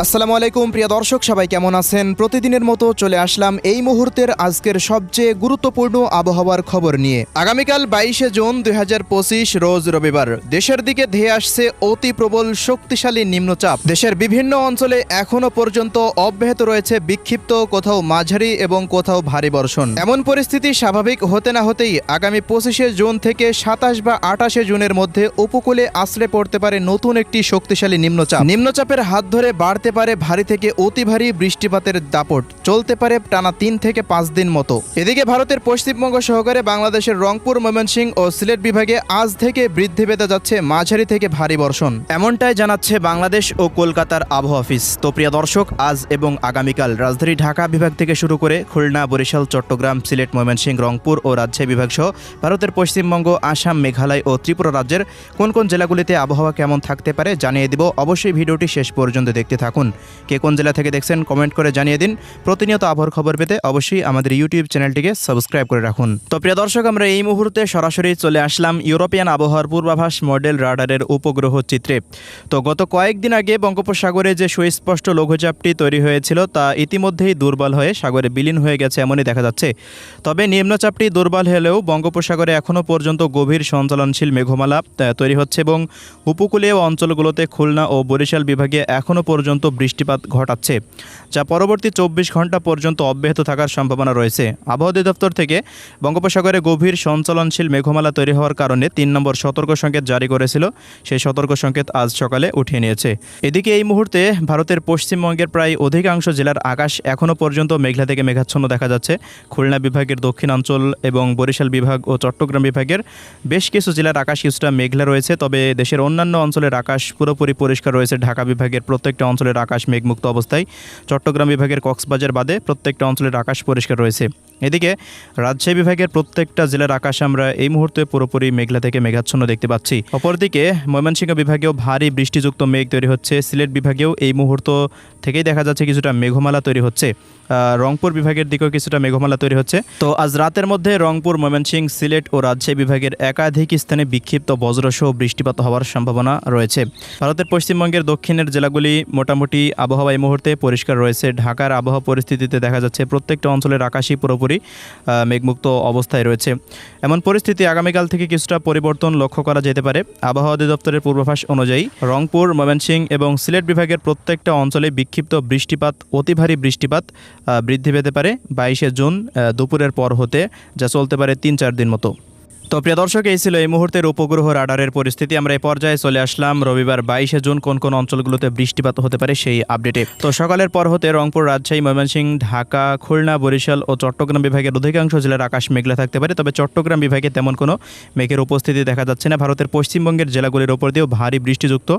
আসসালামু আলাইকুম, প্রিয় দর্শক, সবাই কেমন আছেন? প্রতিদিনের মতো চলে আসলাম এই মুহূর্তের আজকের সবচেয়ে গুরুত্বপূর্ণ আবহাওয়ার খবর নিয়ে। আগামীকাল বাইশে জুন দুই হাজার পঁচিশ, রোজ রবিবার। দেশের দিকে ধেয়ে আসছে অতি প্রবল শক্তিশালী নিম্নচাপ। দেশের বিভিন্ন অঞ্চলে এখনও পর্যন্ত অব্যাহত রয়েছে বিক্ষিপ্ত কোথাও মাঝারি এবং কোথাও ভারী বর্ষণ। এমন পরিস্থিতি স্বাভাবিক হতে না হতেই আগামী পঁচিশে জুন থেকে সাতাশ বা আটাশে জুনের মধ্যে উপকূলে আশ্রে পড়তে পারে নতুন একটি শক্তিশালী নিম্নচাপ। নিম্নচাপের হাত ধরে বাড়তে পারে ভারী থেকে অতি ভারী বৃষ্টিপাতের দাপট। চলতে পারে টানা তিন থেকে পাঁচ দিন মতো। এদিকে ভারতের পশ্চিমবঙ্গ সহকারে বাংলাদেশের রংপুর, ময়মনসিংহ ও সিলেট বিভাগে আজ থেকে বৃদ্ধি পেতে যাচ্ছে মাঝারি থেকে ভারী বর্ষণ। এমনটাই জানাচ্ছে বাংলাদেশ ও কলকাতার আবহাওয়া অফিস। তো প্রিয় দর্শক, আজ এবং আগামীকাল রাজধানী ঢাকা বিভাগ থেকে শুরু করে খুলনা, বরিশাল, চট্টগ্রাম, সিলেট, ময়মনসিংহ, রংপুর ও রাজশাহী বিভাগ সহ ভারতের পশ্চিমবঙ্গ, আসাম, মেঘালয় ও ত্রিপুরা রাজ্যের কোন কোন জেলাগুলিতে আবহাওয়া কেমন থাকতে পারে জানিয়ে দিব। অবশ্যই ভিডিওটি শেষ পর্যন্ত দেখতে থাকুন। কে কোন জেলা থেকে দেখছেন কমেন্ট করে জানিয়ে দিন। প্রতিনিয়ত আবহাওয়ার খবর পেতে অবশ্যই আমাদের ইউটিউব চ্যানেলটিকে সাবস্ক্রাইব করে রাখুন। তো প্রিয় দর্শক, আমরা এই মুহূর্তে সরাসরি চলে আসলাম ইউরোপিয়ান আবহাওয়ার পূর্বাভাস মডেল রাডারের উপগ্রহ চিত্রে। তো গত কয়েকদিন আগে বঙ্গোপসাগরে যে সুস্পষ্ট লঘুচাপটি তৈরি হয়েছিল, তা ইতিমধ্যেই দুর্বল হয়ে সাগরে বিলীন হয়ে গেছে এমনই দেখা যাচ্ছে। তবে নিম্নচাপটি দুর্বল হলেও বঙ্গোপসাগরে এখনও পর্যন্ত গভীর সঞ্চালনশীল মেঘমালা তৈরি হচ্ছে এবং উপকূলীয় অঞ্চলগুলোতে খুলনা ও বরিশাল বিভাগে এখনও পর্যন্ত বৃষ্টিপাত ঘটাচ্ছে, যা পরবর্তী চব্বিশ ঘণ্টা পর্যন্ত অব্যাহত থাকার সম্ভাবনা রয়েছে। আবহাওয়া অধিদপ্তর থেকে বঙ্গোপসাগরে গভীর সঞ্চালনশীল মেঘমালা তৈরি হওয়ার কারণে তিন নম্বর সতর্ক সংকেত জারি করেছিল। সেই সতর্ক সংকেত আজ সকালে উঠিয়ে নিয়েছে। এদিকে এই মুহূর্তে ভারতের পশ্চিমবঙ্গের প্রায় অধিকাংশ জেলার আকাশ এখনও পর্যন্ত মেঘলা থেকে মেঘাচ্ছন্ন দেখা যাচ্ছে। খুলনা বিভাগের দক্ষিণাঞ্চল এবং বরিশাল বিভাগ ও চট্টগ্রাম বিভাগের বেশ কিছু জেলার আকাশ কিছুটা মেঘলা রয়েছে, তবে দেশের অন্যান্য অঞ্চলের আকাশ পুরোপুরি পরিষ্কার রয়েছে। ঢাকা বিভাগের প্রত্যেকটা অঞ্চলের আকাশ মেঘমুক্ত অবস্থায়। চট্টগ্রাম বিভাগের কক্সবাজার বাদে প্রত্যেকটা অঞ্চলের আকাশ পরিষ্কার রয়েছে। এদিকে রাজশাহী বিভাগের প্রত্যেকটা জেলার আকাশ আমরা এই মুহূর্তে পুরোপুরি মেঘলা থেকে মেঘাচ্ছন্ন দেখতে পাচ্ছি। অপরদিকে ময়মনসিংহ বিভাগেও ভারী বৃষ্টিযুক্ত মেঘ তৈরি হচ্ছে। সিলেট বিভাগেও এই মুহূর্ত থেকেই দেখা যাচ্ছে কিছুটা মেঘমালা তৈরি হচ্ছে। রংপুর বিভাগের দিকেও কিছুটা মেঘমালা তৈরি হচ্ছে। তো আজ রাতের মধ্যে রংপুর, ময়মনসিংহ, সিলেট ও রাজশাহী বিভাগের একাধিক স্থানে বিক্ষিপ্ত বজ্রসহ বৃষ্টিপাত হওয়ার সম্ভাবনা রয়েছে। ভারতের পশ্চিমবঙ্গের দক্ষিণের জেলাগুলি মোটামুটি আবহাওয়া এই মুহূর্তে পরিষ্কার রয়েছে। ঢাকার আবহাওয়া পরিস্থিতিতে দেখা যাচ্ছে প্রত্যেকটা অঞ্চলের আকাশই পুরোপুরি মেঘমুক্ত অবস্থায় রয়েছে। এমন পরিস্থিতি আগামীকাল থেকে কিছুটা পরিবর্তন লক্ষ্য করা যেতে পারে। আবহাওয়া অধিদপ্তরের পূর্বাভাস অনুযায়ী রংপুর ময়মনসিংহ এবং সিলেট বিভাগের প্রত্যেকটা অঞ্চলে বিক্ষিপ্ত বৃষ্টিপাত, অতি ভারী বৃষ্টিপাত বৃদ্ধি পেতে পারে। বাইশে জুন দুপুরের পর হতে যা চলতে পারে তিন চার দিন মতো। তো প্রিয় দর্শক, এই ছিল এই মুহূর্তের উপগ্রহ রাডারের পরিস্থিতি। আমরা এই পর্যায়ে চলে আসলাম। রবিবার বাইশে জুন কোন কোন অঞ্চলগুলোতে বৃষ্টিপাত হতে পারে সেই আপডেটে। তো সকালের পর হতে রংপুর, রাজশাহী, ময়মনসিংহ, ঢাকা, খুলনা, বরিশাল ও চট্টগ্রাম বিভাগের অধিকাংশ জেলার আকাশ মেঘলা থাকতে পারে। তবে চট্টগ্রাম বিভাগে তেমন কোনো মেঘের উপস্থিতি দেখা যাচ্ছে না। ভারতের পশ্চিমবঙ্গের জেলাগুলির ওপর দিয়েও ভারী বৃষ্টিযুক্ত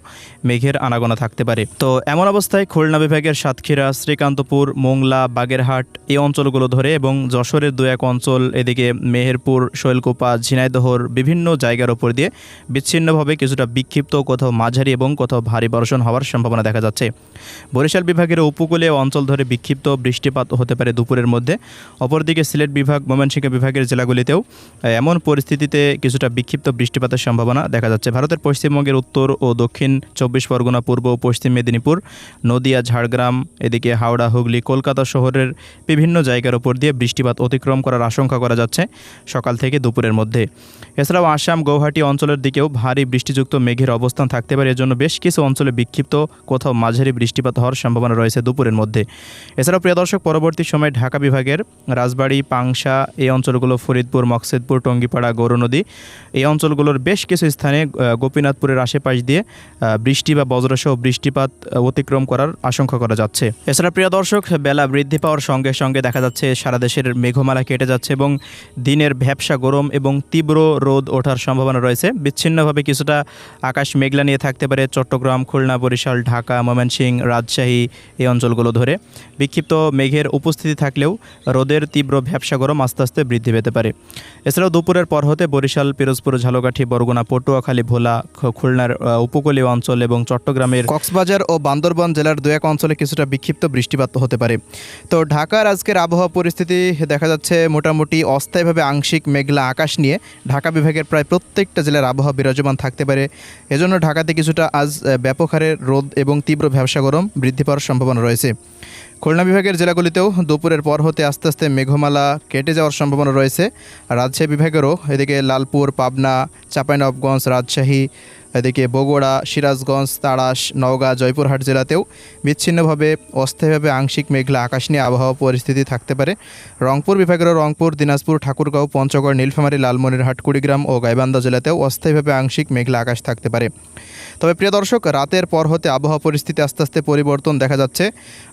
মেঘের আনাগোনা থাকতে পারে। তো এমন অবস্থায় খুলনা বিভাগের সাতক্ষীরা, শ্রীকান্তপুর, মোংলা, বাগেরহাট এই অঞ্চলগুলো ধরে এবং যশোরের দু এক অঞ্চল, এদিকে মেহেরপুর, শৈলকুপা ঝিনাইদহর বিভিন্ন জায়গার ওপর দিয়ে বিচ্ছিন্নভাবে কিছুটা বিক্ষিপ্ত, কোথাও মাঝারি এবং কোথাও ভারী বর্ষণ হওয়ার সম্ভাবনা দেখা যাচ্ছে। বরিশাল বিভাগের উপকূলীয় অঞ্চল ধরে বিক্ষিপ্ত বৃষ্টিপাত হতে পারে দুপুরের মধ্যে। অপরদিকে সিলেট বিভাগ, ময়মনসিংহ বিভাগের জেলাগুলিতেও এমন পরিস্থিতিতে কিছুটা বিক্ষিপ্ত বৃষ্টিপাতের সম্ভাবনা দেখা যাচ্ছে। ভারতের পশ্চিমবঙ্গের উত্তর ও দক্ষিণ চব্বিশ পরগনা, পূর্ব ও পশ্চিম মেদিনীপুর, নদিয়া, ঝাড়গ্রাম, এদিকে হাওড়া, হুগলি, কলকাতা শহরের বিভিন্ন জায়গার উপর দিয়ে বৃষ্টিপাত অতিক্রম করার আশঙ্কা করা যাচ্ছে। সকাল থেকে দুপুরের মধ্যে এছাড়াও আসাম, গৌহাটি অঞ্চলের দিকেও ভারী বৃষ্টিযুক্ত মেঘের অবস্থান থাকতে পারে। এজন্য বেশ কিছু অঞ্চলে বিক্ষিপ্ত, কোথাও মাঝারি বৃষ্টিপাত হওয়ার সম্ভাবনা রয়েছে দুপুরের মধ্যে। এছাড়াও প্রিয় দর্শক, পরবর্তী সময়ে ঢাকা বিভাগের রাজবাড়ি, পাংশা, এই অঞ্চলগুলো ফরিদপুর, মকসেদপুর, টঙ্গিপাড়া গৌরনদী এই অঞ্চলগুলোর বেশ কিছু স্থানে গোপীনাথপুরের আশেপাশ দিয়ে বৃষ্টি বা বজ্রসহ বৃষ্টিপাত অতিক্রম করার আশঙ্কা করা যাচ্ছে। এছাড়া প্রিয় দর্শক, বেলা বৃদ্ধি পাওয়ার সঙ্গে সঙ্গে দেখা যাচ্ছে সারা দেশের মেঘমালা কেটে যাচ্ছে এবং দিনের ভ্যাবসা গরম এবং তীব্র রোদ ওঠার সম্ভাবনা রয়েছে। বিচ্ছিন্নভাবে কিছুটা আকাশ মেঘলা নিয়ে থাকতে পারে চট্টগ্রাম, খুলনা, বরিশাল, ঢাকা, ময়মনসিংহ, রাজশাহী এই অঞ্চলগুলো ধরে। বিক্ষিপ্ত মেঘের উপস্থিতি থাকলেও রোদের তীব্র ভ্যাবসা গরম আস্তে আস্তে বৃদ্ধি পেতে পারে। এছাড়াও দুপুরের পর হতে বরিশাল, পিরোজপুর, ঝালকাঠি, বরগুনা, পটুয়াখালী, ভোলা খুলনার উপকূলীয় অঞ্চল এবং চট্টগ্রামের কক্সবাজার ও বান্দরবান জেলার দু এক অঞ্চলে কিছুটা বিক্ষিপ্ত বৃষ্টিপাত হতে পারে। তো ঢাকার আজকের আবহাওয়া পরিস্থিতি দেখা যাচ্ছে মোটামুটি অস্থায়ীভাবে আংশিক মেঘলা আকাশ নিয়ে। ঢাকা বিভাগের প্রায় প্রত্যেকটা জেলার আবহাওয়া বিরাজমান থাকতে পারে। এজন্য ঢাকাতে কিছুটা আজ ব্যাপক হারে রোদ এবং তীব্র ব্যবসা গরম বৃদ্ধি পাওয়ার সম্ভাবনা রয়েছে। খুলনা বিভাগের জেলাগুলিতেও দুপুরের পর হতে আস্তে আস্তে মেঘমালা কেটে যাওয়ার সম্ভাবনা রয়েছে। রাজশাহী বিভাগেরও এদিকে লালপুর, পাবনা চাঁপাইনবগঞ্জ রাজশাহী, এদিকে বগুড়া, সিরাজগঞ্জ, তাড়াশ, নওগাঁ, জয়পুরহাট জেলাতেও বিচ্ছিন্নভাবে, অস্থায়ীভাবে আংশিক মেঘলা আকাশ নিয়ে আবহাওয়া পরিস্থিতি থাকতে পারে। রংপুর বিভাগেরও রংপুর, দিনাজপুর, ঠাকুরগাঁও, পঞ্চগড়, নীলফামারী, লালমনিরহাট, কুড়িগ্রাম ও গাইবান্ধা জেলাতেও অস্থায়ীভাবে আংশিক মেঘলা আকাশ থাকতে পারে। তবে প্রিয় দর্শক, রাতের পর হতে আবহাওয়া পরিস্থিতি আস্তে আস্তে পরিবর্তন দেখা যাচ্ছে।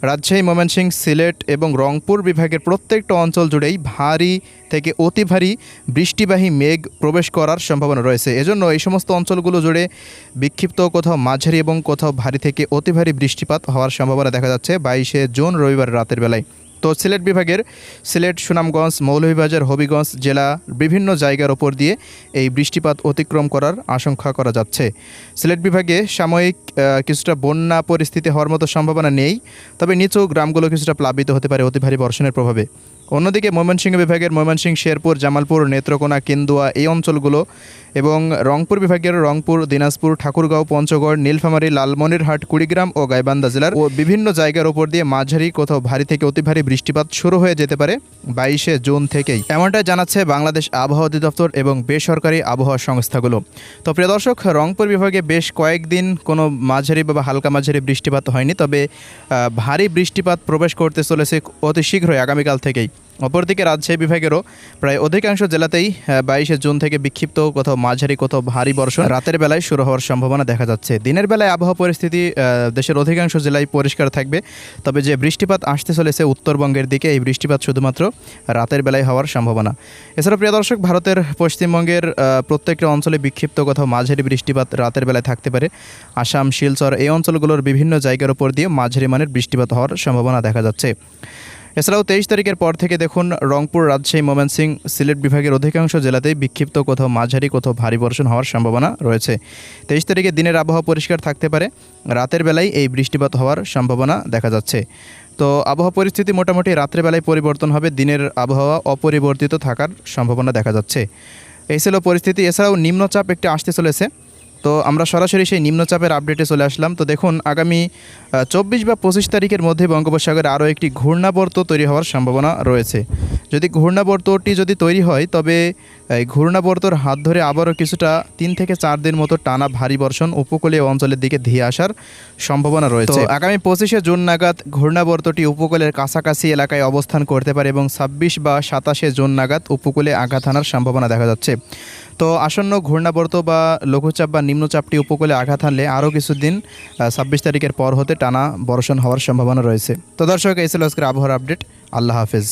রাজশাহী ময়মনসিংহ সিলেট এবং রংপুর বিভাগের প্রত্যেকটা অঞ্চল জুড়েই ভারী থেকে অতি ভারী বৃষ্টিবাহী মেঘ প্রবেশ করার সম্ভাবনা রয়েছে। এজন্য এই সমস্ত অঞ্চলগুলো জুড়ে বিক্ষিপ্ত কোথাও মাঝারি এবং কোথাও ভারী থেকে অতি ভারী বৃষ্টিপাত হওয়ার সম্ভাবনা দেখা যাচ্ছে। বাইশে জুন রবিবার রাতের বেলায়। তো সিলেট বিভাগের সিলেট সুনামগঞ্জ, মৌলভীবাজার, হবিগঞ্জ জেলা বিভিন্ন জায়গার ওপর দিয়ে এই বৃষ্টিপাত অতিক্রম করার আশঙ্কা করা যাচ্ছে। সিলেট বিভাগে সাময়িক কিছুটা বন্যা পরিস্থিতি হওয়ার মতো সম্ভাবনা নেই, তবে নিচু গ্রামগুলো কিছুটা প্লাবিত হতে পারে অতি ভারী বর্ষণের প্রভাবে। অন্যদিকে ময়মনসিংহ বিভাগের ময়মনসিংহ, শেরপুর, জামালপুর, নেত্রকোনা, কেন্দুয়া এই অঞ্চলগুলো এবং রংপুর বিভাগের রংপুর, দিনাজপুর, ঠাকুরগাঁও, পঞ্চগড়, নীলফামারী, লালমনিরহাট, কুড়িগ্রাম ও গাইবান্ধা জেলার ও বিভিন্ন জায়গার উপর দিয়ে মাঝারি, কোথাও ভারী থেকে অতি ভারী বৃষ্টিপাত শুরু হয়ে যেতে পারে বাইশে জুন থেকেই। এমনটাই জানাচ্ছে বাংলাদেশ আবহাওয়া অধিদপ্তর এবং বেসরকারি আবহাওয়া সংস্থাগুলো। তো প্রিয় দর্শক, রংপুর বিভাগে বেশ কয়েকদিন কোনো মাঝারি বা হালকা মাঝারি বৃষ্টিপাত হয়নি, তবে ভারী বৃষ্টিপাত প্রবেশ করতে চলেছে অতি শীঘ্রই, আগামীকাল থেকেই। অপরদিকে রাজশাহী বিভাগেরও প্রায় অধিকাংশ জেলাতেই বাইশে জুন থেকে বিক্ষিপ্ত, কোথাও মাঝারি, কোথাও ভারী বর্ষণ। রাতের বেলায় শুরু হওয়ার সম্ভাবনা দেখা যাচ্ছে। দিনের বেলায় আবহাওয়া পরিস্থিতি দেশের অধিকাংশ জেলায় পরিষ্কার থাকবে। তবে যে বৃষ্টিপাত আসতে চলেছে উত্তরবঙ্গের দিকে, এই বৃষ্টিপাত শুধুমাত্র রাতের বেলায় হওয়ার সম্ভাবনা। এছাড়া প্রিয় দর্শক, ভারতের পশ্চিমবঙ্গের প্রত্যেকটা অঞ্চলে বিক্ষিপ্ত, কোথাও মাঝারি বৃষ্টিপাত রাতের বেলায় থাকতে পারে। আসাম, শিলচর এই অঞ্চলগুলোর বিভিন্ন জায়গার উপর দিয়ে মাঝারি মানের বৃষ্টিপাত হওয়ার সম্ভাবনা দেখা যাচ্ছে। এছাড়াও তেইশ তারিখের পর থেকে দেখুন রংপুর, রাজশাহী ময়মনসিং সিলেট বিভাগের অধিকাংশ জেলাতেই বিক্ষিপ্ত, কোথাও মাঝারি, কোথাও ভারী বর্ষণ হওয়ার সম্ভাবনা রয়েছে। তেইশ তারিখে দিনের আবহাওয়া পরিষ্কার থাকতে পারে। রাতের বেলায় এই বৃষ্টিপাত হওয়ার সম্ভাবনা দেখা যাচ্ছে। তো আবহাওয়া পরিস্থিতি মোটামুটি রাত্রেবেলায় পরিবর্তন হবে। দিনের আবহাওয়া অপরিবর্তিত থাকার সম্ভাবনা দেখা যাচ্ছে। এই ছিল পরিস্থিতি। এছাড়াও নিম্নচাপ একটি আসতে চলেছে। তো আমরা সরাসরি সেই নিম্নচাপের আপডেটে চলে আসলাম। তো দেখুন আগামী চব্বিশ বা পঁচিশ তারিখের মধ্যে বঙ্গোপসাগরে আরও একটি ঘূর্ণাবর্ত তৈরি হওয়ার সম্ভাবনা রয়েছে। যদি ঘূর্ণাবর্তটি যদি তৈরি হয় তবে এই ঘূর্ণাবর্তর হাত ধরে আবারও কিছুটা তিন থেকে চার দিন মতো টানা ভারী বর্ষণ উপকূলীয় অঞ্চলের দিকে ধেয়ে আসার সম্ভাবনা রয়েছে। তো আগামী পঁচিশে জুন নাগাদ ঘূর্ণাবর্তটি উপকূলের কাছাকাছি এলাকায় অবস্থান করতে পারে এবং ছাব্বিশ বা সাতাশে জুন নাগাদ উপকূলে আঘাত হানার সম্ভাবনা দেখা যাচ্ছে। তো আসন্ন ঘূর্ণাবর্ত বা লঘুচাপ বা নিম্নচাপটি উপকূলে আঘাত হানলে আরও কিছুদিন ছাব্বিশ তারিখের পর হতে টানা বর্ষণ হওয়ার সম্ভাবনা রয়েছে। তো দর্শক, এই আজকের আবহাওয়ার আপডেট। আল্লাহ হাফেজ।